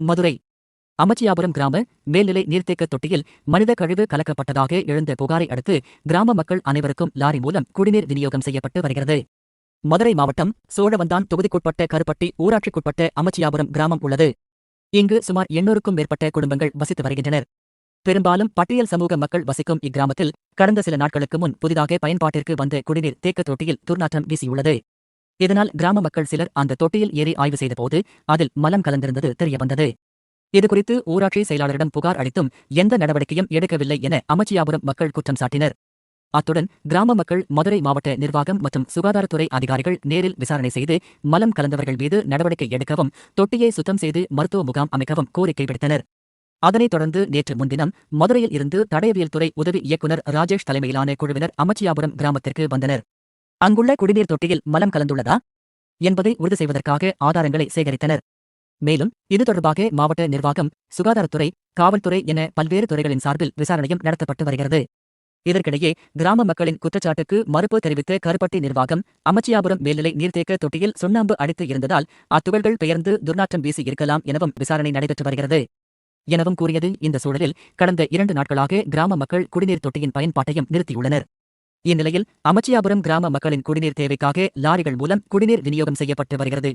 மதுரை. அமச்சியாபுரம் கிராம மேல்நிலை நீர்த்தேக்க தொட்டியில் மனித கழிவு கலக்கப்பட்டதாக எழுந்த புகாரை அடுத்து கிராம மக்கள் அனைவருக்கும் லாரி மூலம் குடிநீர் விநியோகம் செய்யப்பட்டு வருகிறது. மதுரை மாவட்டம் சோழவந்தான் தொகுதிக்குட்பட்ட கருப்பட்டி ஊராட்சிக்குட்பட்ட அமச்சியாபுரம் கிராமம் உள்ளது. இங்கு சுமார் எண்ணூறுக்கும் மேற்பட்ட குடும்பங்கள் வசித்து வருகின்றனர். பெரும்பாலும் பட்டியல் சமூக மக்கள் வசிக்கும் இக்கிராமத்தில் கடந்த சில நாட்களுக்கு முன் புதிதாக பயன்பாட்டிற்கு வந்த குடிநீர் தேக்க தொட்டியில் துர்நாற்றம் வீசியுள்ளது. இதனால் கிராம மக்கள் சிலர் அந்த தொட்டியில் ஏறி ஆய்வு செய்தபோது அதில் மலம் கலந்திருந்தது தெரியவந்தது. இதுகுறித்து ஊராட்சி செயலாளரிடம் புகார் அளித்தும் எந்த நடவடிக்கையும் எடுக்கவில்லை என அமைச்சியாபுரம் மக்கள் குற்றம் சாட்டினர். அத்துடன் கிராம மக்கள் மதுரை மாவட்ட நிர்வாகம் மற்றும் சுகாதாரத்துறை அதிகாரிகள் நேரில் விசாரணை செய்து மலம் கலந்தவர்கள் மீது நடவடிக்கை எடுக்கவும் தொட்டியை சுத்தம் செய்து மருத்துவ முகாம் அமைக்கவும் கோரிக்கை விடுத்தனர். அதனைத் தொடர்ந்து நேற்று முன்தினம் மதுரையில் இருந்து தடயவியல் துறை உதவி இயக்குநர் ராஜேஷ் தலைமையிலான குழுவினர் அமைச்சியாபுரம் கிராமத்திற்கு வந்தனர். அங்குள்ள குடிநீர் தொட்டியில் மலம் கலந்துள்ளதா? என்பதை உறுதி செய்வதற்காக ஆதாரங்களை சேகரித்தனர். மேலும் இது தொடர்பாக மாவட்ட நிர்வாகம் சுகாதாரத்துறை காவல்துறை என பல்வேறு துறைகளின் சார்பில் விசாரணையும் நடத்தப்பட்டு வருகிறது. இதற்கிடையே கிராம மக்களின் குற்றச்சாட்டுக்கு மறுப்பு தெரிவித்த கருப்பட்டி நிர்வாகம் அமைச்சியாபுரம் மேல்நிலை நீர்த்தேக்க தொட்டியில் சுண்ணாம்பு அடித்து இருந்ததால் அத்துகள்கள் பெயர்ந்து துர்நாற்றம் வீசி இருக்கலாம் எனவும் விசாரணை நடைபெற்று வருகிறது. எனவும் கூறியது இந்த சூழலில் கடந்த இரண்டு நாட்களாக கிராம மக்கள் குடிநீர் தொட்டியின் பயன்பாட்டையும் நிறுத்தியுள்ளனர். இந்நிலையில் அமைச்சியாபுரம் கிராம மக்களின் குடிநீர் தேவைக்காக லாரிகள் மூலம் குடிநீர் விநியோகம் செய்யப்பட்டு வருகிறது.